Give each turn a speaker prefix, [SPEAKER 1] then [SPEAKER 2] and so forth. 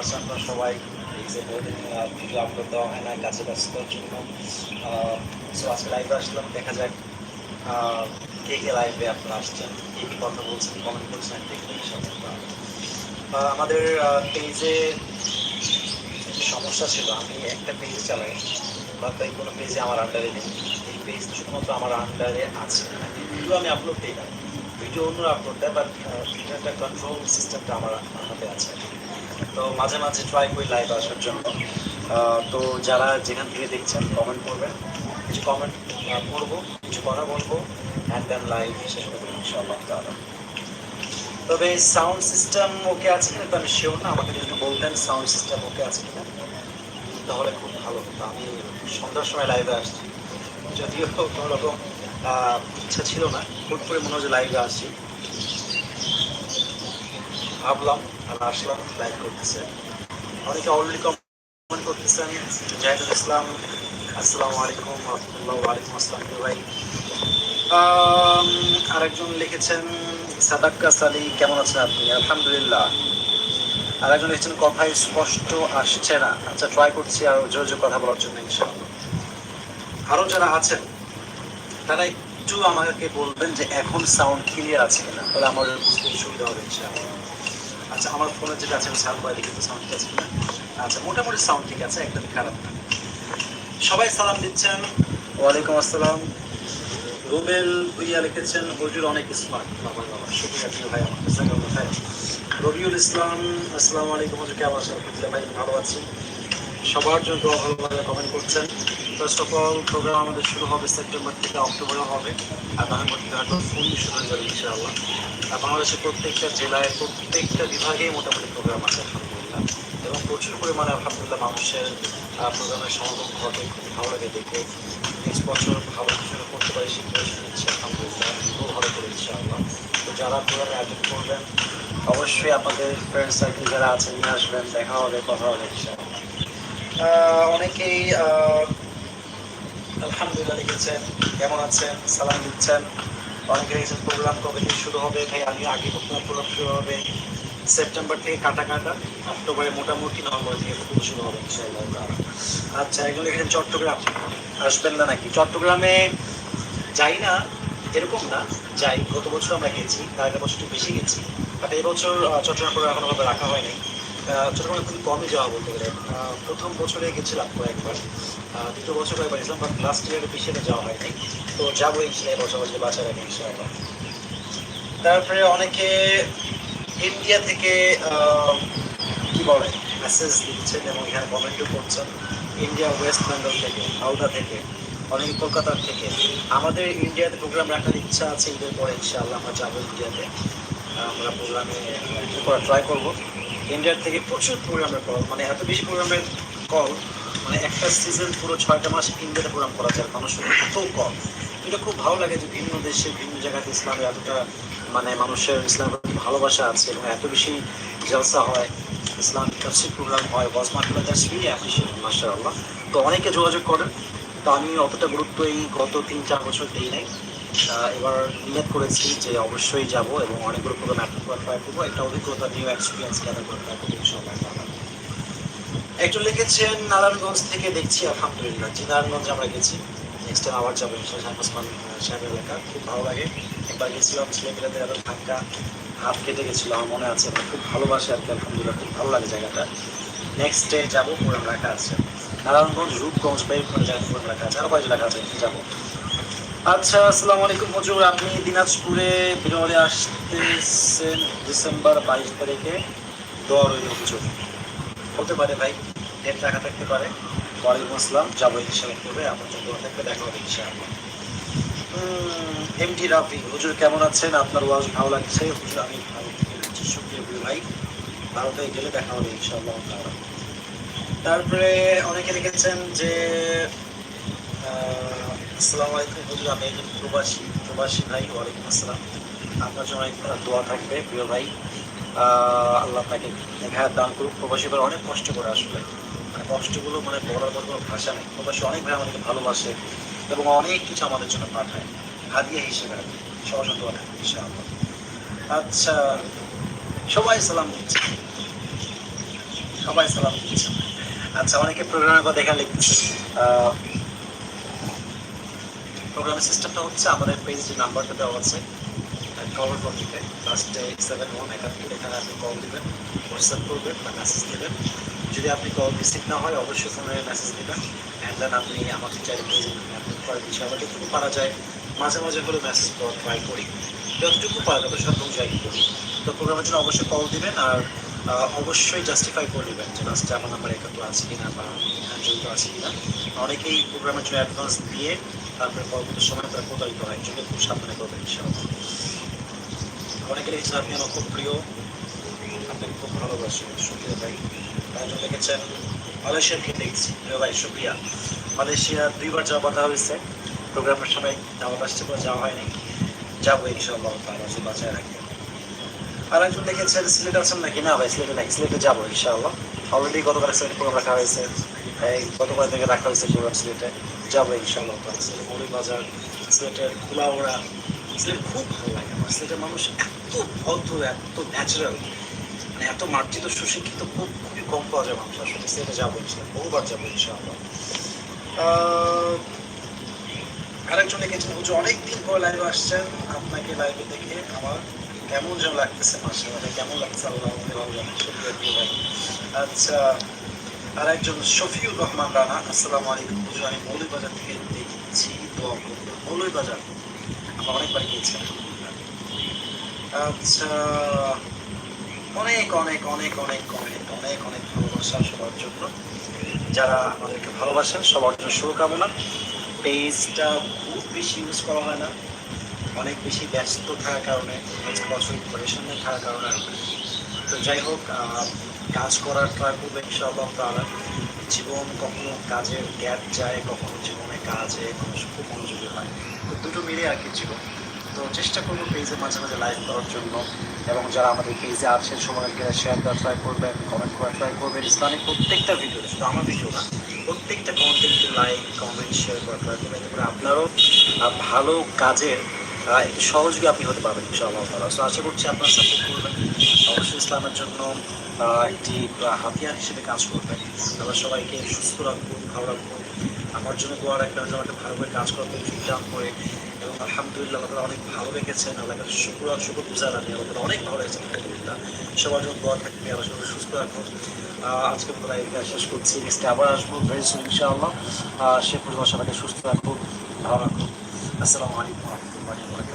[SPEAKER 1] আছেন আপনারা সবাই এই যে ভিডিও আপলোড দেওয়া হয় না কাজে ব্যস্ততার জন্য। সো আজকে লাইভে আসলাম, দেখা যাক কে কে লাইভে আপনারা আসছেন, কে কি কথা বলছেন কমেন্ট করছেন ইনশাআল্লাহ। আমাদের পেজে সমস্যা ছিল, আমি একটা পেজ চালাই, বা তাই কোনো পেজে আমার আন্ডারে নেই। এই পেজ শুধুমাত্র আমার আন্ডারে আছে। ভিডিও আমি আপলোড দিই না। ভিডিও অন্যরা আপলোড দেয় বাট একটা কন্ট্রোল সিস্টেমটা আমার হাতে আছে। তো মাঝে মাঝে ট্রাই করি লাইভ আসার জন্য। তো যারা যেখান থেকে দেখছেন কমেন্ট করবেন। কিছু কমেন্ট করব, কিছু কথা বলব অ্যান্ড দেন লাইভ শেষ করব ইনশাআল্লাহ তাআলা তবে সাউন্ড সিস্টেম ওকে আছে কিনা, তো আমি শিওর না, আমাকে যদি বলতেন সাউন্ড সিস্টেম ওকে আছে কিনা, তাহলে খুব ভালো হতো। আমি সন্ধ্যার সময় লাইভে আসছি। যদিও কোনো রকম ইচ্ছা ছিল না। হুট করে মনে হয় লাইভে আসি ভাবলাম আর আসলাম লাইভ করতেছে। অনেকে অলরেডি কমেন্ট করতেছেন, জাহিদুল ইসলাম, আসসালামু আলাইকুম, রহমতুল্লাহ ওয়ালাইকুম আসসালাম ভাই। আরেকজন লিখেছেন, সাদাক্কা সালি, কেমন আছেন আপনি? আলহামদুলিল্লাহ। আরেকজন লিখেছেন কথা স্পষ্ট আসছে না। আচ্ছা ট্রাই করছি, আর জোর জোর কথা বলার জন্য ইনশাআল্লাহ। আরও যারা আছেন তারা একটু আমাকে বলবেন যে এখন সাউন্ড ক্লিয়ার আছে কিনা? তাহলে আমার বুঝতে সুবিধা হবে আচ্ছা আমার ফোনে যেটা আছে, আমি সাউন্ড বাইরে কিন্তু সাউন্ড ঠিক আছে কিনা? আচ্ছা মোটামুটি সাউন্ড ঠিক আছে একদমই খারাপ না। সবাই সালাম দিচ্ছেন। ওয়ালাইকুম আসসালাম। রুবেল ভুইয়া লিখেছেন, হুজুর অনেক স্মার্ট বাবা বাবা। শুক্রিয়া প্রিয় ভাই, আমার কাছে রবিউল ইসলাম, আসসালামু আলাইকুম হুজুর, কেমন আছেন? ভাই, ভালো আছি। সবার জন্য ভালোভাবে কমেন্ট করছেন। ফার্স্ট অফ অল প্রোগ্রাম আমাদের শুরু হবে সেপ্টেম্বর থেকে অক্টোবরে হবে। আর ফুললি শুরু হয়ে যাবে ইনশাআল্লাহ। আর বাংলাদেশের প্রত্যেকটা জেলায়, প্রত্যেকটা বিভাগেই মোটামুটি প্রোগ্রাম আছে, আলহামদুলিল্লাহ। এবং প্রচুর পরিমাণে আলহামদুলিল্লাহ মানুষের প্রোগ্রামের সমাগম ঘটে, খুব ভালো লাগে দেখে নেক্সট বছর ভালো কিছু করতে পারি পরিস্থিতি নিচ্ছে, আলহামদুলিল্লাহ। ভালো করে ইনশাআল্লাহ। তো যারা প্রোগ্রামে অ্যাটেন্ড করবেন, অবশ্যই আপনাদের ফ্রেন্ড সার্কেল যারা আছেন, নিয়ে আসবেন, দেখা হবে, কথা হবে, ইনশাআল্লাহ। অনেকেই আলহামদুলিল্লাহ লিখেছেন কেমন আছেন সালাম দিচ্ছেন। অনেকে লিখেছেন প্রোগ্রাম কবে থেকে শুরু হবে? ভাই আমি আগে প্রোগ্রাম প্রোগ্রাম শুরু হবে? সেপ্টেম্বর থেকে কাটা কাটা অক্টোবরে মোটামুটি নভেম্বর থেকে ফুল শুরু হবে আচ্ছা এগুলো লিখেছেন চট্টগ্রাম। আসবেন না নাকি? চট্টগ্রামে যাই না এরকম না যাই গত বছর আমরা গেছি আগের বছর একটু বেশি গেছি। বাট এই বছর আহ, চট্টগ্রাম প্রোগ্রাম এখনোভাবে রাখা হয়নি। চট্টগ্রামে খুবই কমই যাওয়া বলতে গেলে। প্রথম বছরে গেছিলাম কয়েকবার। দ্বিতীয় বছর কয়েকবার গেছিলাম বাট লাস্ট ইয়ারে বেশি যাওয়া হয়নি। তো যাব ইনশাল্লাহ বছর বছর বাচ্চা রাখি ইনশাআল্লাহ তারপরে অনেকে ইন্ডিয়া থেকে কি বলে মেসেজ দিচ্ছেন এবং এখানে কমেন্টও করছেন। ইন্ডিয়া ওয়েস্ট বেঙ্গল থেকে হাওড়া থেকে, অনেকে কলকাতার থেকে। আমাদের ইন্ডিয়াতে প্রোগ্রাম রাখার ইচ্ছা আছে ঈদের পরে, ইনশাআল্লাহ আমরা যাব ইন্ডিয়াতে আমরা প্রোগ্রামে করা ট্রাই করব। ইন্ডিয়ার থেকে প্রচুর প্রোগ্রামের কল মানে এত বেশি প্রোগ্রামের কল মানে একটা সিজন পুরো ছয়টা মাস ইন্ডিয়াতে প্রোগ্রাম করা যায় মানুষের এত কল এটা খুব ভালো লাগে যে ভিন্ন দেশে, ভিন্ন জায়গাতে ইসলামের এতটা মানে মানুষের ইসলামের ভালোবাসা আছে এবং এত বেশি জলসা হয়, ইসলাম তফসিল প্রোগ্রাম হয় boss market that's appreciate master আল্লাহ তো অনেকে যোগাযোগ করেন, তো আমি অতটা গুরুত্ব এই গত তিন চার বছর দিই নাই। এবার নিয়ত করেছি যে অবশ্যই যাব এবং অনেকগুলো অ্যাটেন্ড করার ট্রাই করব। একটা অভিজ্ঞতা নিউ এক্সপিরিয়েন্স গ্যাদার ট্রাই করব, ইনশাআল্লাহ। তাআলা। একজন লিখেছেন, নারায়ণগঞ্জ থেকে দেখছি, আলহামদুলিল্লাহ। জি নারায়ণগঞ্জে আমরা গেছি। নেক্সট টাইম আবার যাব শাহ ওসমান সাহেবের এলাকা। খুব ভালো লাগে। একবার গেছিলাম, ছেলেমেয়েদের এত ধাক্কা, হাত কেটে গেছিল, আমার মনে আছে, আমার খুব ভালোবাসে আর কি, আলহামদুলিল্লাহ, খুব ভালো লাগে জায়গাটা। নেক্সট ডে যাব প্রোগ্রাম রাখা আছে। নারায়ণগঞ্জ, রূপগঞ্জ বা এরকম জায়গায় প্রোগ্রাম রাখা আছে আরও কয়েকজন রাখা আছে, যাব। আচ্ছা আসসালামু আলাইকুম মজুর আপনি দিনাজপুরে বিনোদে আসতেছেন ডিসেম্বর বাইশ তারিখে। দোয়া রইল হুজুর। হতে পারে ভাই ডেট রাখা থাকতে পারে। ওয়ালাইকুম আসসালাম যাব ইনশাল্লাহ করবে আপনার দোয়া থাকবে দেখা হবে ইনশাআল্লাহ। এমটি রাফি, হুজুর কেমন আছেন? আপনার ওয়াজ ভালো লাগছে? হুজুর, আমি ভালো থেকে বলছি শুক্রিয়া প্রিয় ভাই ভারতে গেলে দেখা হবে ইনশাআল্লাহ। তারপরে অনেকে লিখেছেন যে আসসালামু আলাইকুম হুজুর আমি একজন প্রবাসী প্রবাসী ভাই, ওয়ালাইকুম আসসালাম। আপনার জন্য দোয়া থাকবে, প্রিয় ভাই। আল্লাহ আপনাকে দেখা দান করুক। প্রবাসী ভাই অনেক কষ্ট করে আসলে। মানে কষ্টগুলো মানে বলার মতো ভাষা নেই। প্রবাসী অনেক ভাই আমাদেরকে ভালোবাসে এবং অনেক কিছু আমাদের জন্য পাঠায়। হাদিয়া হিসেবে আর কি। থাকবে, ইনশাআল্লাহ। আচ্ছা সবাই সালাম দিচ্ছে। সবাই সালাম দিচ্ছেন আচ্ছা অনেকে প্রোগ্রামের কথা এখানে লিখতেছে। প্রোগ্রামের সিস্টেমটা হচ্ছে আমাদের পেজ যে নাম্বারটা দেওয়া আছে কভার ফটোতে লাস্টে সেভেন ওয়ান একাত্তর এখানে আপনি কল দেবেন হোয়াটসঅ্যাপ করবেন বা মেসেজ দেবেন। যদি আপনি কল রিসিভ না হয়, অবশ্যই ফোনে মেসেজ দেবেন অ্যান্ড দেন আপনি আমাকে চাইলে পেজে আপলোড করে দিচ্ছি আমরা যতটুকু পারা যায়, মাঝে মাঝে হলেও মেসেজ করা ট্রাই করি। যতটুকু পারা যাবে সাধ্য ট্রাই করি। তো প্রোগ্রামের জন্য অবশ্যই কল দিবেন, আর অবশ্যই জাস্টিফাই করে নেবেন যে লাস্টে আমার নাম্বার একাত্তর আছে কিনা বা জড়িত আছে কিনা। অনেকেই প্রোগ্রামের জন্য অ্যাডভান্স দিয়ে তারপরে পরবর্তী সময় তারা প্রতারিত হয় এজন্য খুব সাবধানে করবেন ইনশাআল্লাহ। অনেকে লিখেছেন আপনি আমার খুব প্রিয়। আপনাকে খুব ভালোবাসি, সুপ্রিয়া ভাই। একজন লিখেছেন মালয়েশিয়ার লিখছি প্রিয় ভাই, সুপ্রিয়া। মালয়েশিয়া দুইবার যাওয়া কথা হয়েছে। প্রোগ্রামের সময় দাওয়াত আসছে পরে যাওয়া হয়নি। যাব তারা যে বাঁচায় রাখবে আর একজন লিখেছেন সিলেট আছেন নাকি? না ভাই, সিলেটে নাই, সিলেটে যাব ইনশাআল্লাহ। অলরেডি গতকাল সিলেটে প্রোগ্রাম রাখা হয়েছে। এই গতকাল থেকে রাখা হয়েছে প্রোগ্রাম সিলেটে। যাব ইনশাআল্লাহ তারা মৌলিক বাজার সিলেটের কুলাউড়া সিলেট খুব ভালো লাগে আমার। সিলেটের মানুষ এত ভদ্র এত ন্যাচারাল মানে এত মার্জিত সুশিক্ষিত, খুব, খুবই কম পাওয়া যায় মানুষ আসলে। সিলেটে যাব ইনশাআল্লাহ, বহুবার যাব ইনশাআল্লাহ। আরেকজন হুজুর অনেকদিন পর লাইভে আসছেন। আপনাকে লাইভে দেখে আমার কেমন যেন লাগতেছে মাসে মানে কেমন লাগছে আল্লাহ আচ্ছা আর একজন শফিউর রহমান রানা, আসসালামু আলাইকুম। আমি মৌলভীবাজার থেকে দেখছি দোয়া করুন মৌলভীবাজার, আমরা অনেকবার গিয়েছি আচ্ছা অনেক অনেক অনেক অনেক অনেক অনেক অনেক ভালোবাসা সবার জন্য। যারা আমাদেরকে ভালোবাসেন, সবার জন্য শুভকামনা। পেজটা খুব বেশি ইউজ করা হয় না। অনেক বেশি ব্যস্ত থাকার কারণে বছর পরেশানে থাকার কারণে। তো যাই হোক কাজ করার ট্রাই করবে ইনশাআল্লাহ তাআলা জীবন কখনো কাজের গ্যাপ যায়, কখনো জীবনে কাজে খুব মনোযোগী হয়। তো দুটো মিলে আর কি জীবন। তো চেষ্টা করব পেজে মাঝে মাঝে লাইভ করার জন্য। এবং যারা আমাদের পেজে সময় শেয়ার করা ট্রাই করবেন কমেন্ট করা ট্রাই করবেন। ইসলামিক প্রত্যেকটা ভিডিও শুধু আমার ভিডিও না, প্রত্যেকটা কন্টেন্টে লাইক কমেন্ট শেয়ার করার ট্রাই করবেন। আপনারও ভালো কাজের একটু সহযোগী আপনি হতে পারবেন ইনশাআল্লাহ তাআলা। সো আশা করছি আপনার সাপোর্ট করবেন। অবশ্যই ইসলামের জন্য একটি হাতিয়ার হিসেবে কাজ করবেন। আমরা সবাইকে সুস্থ রাখব ভালো রাখব আমার জন্য দোয়া রাখবেন যেন একটা ভালো করে কাজ করতে ঠিকঠাক করে। এবং আলহামদুলিল্লাহ, আল্লাহ অনেক ভালো রেখেছেন। আল্লাহ কাছে শুক্র শুক্র বুঝা রাখি আল্লাহ অনেক ভালো রেখেছেন, আলহামদুলিল্লাহ। সবার জন্য দোয়া থাকবে, আল্লাহ সবাই সুস্থ রাখুন। আজকে মতো লাইভটা শেষ করছি। নেক্সট আবার আসব ভেরি সুন ইনশাআল্লাহ। সে পরিবার সবাইকে সুস্থ রাখুন, ভালো রাখুন। আসসালামু আলাইকুম। বাড়ি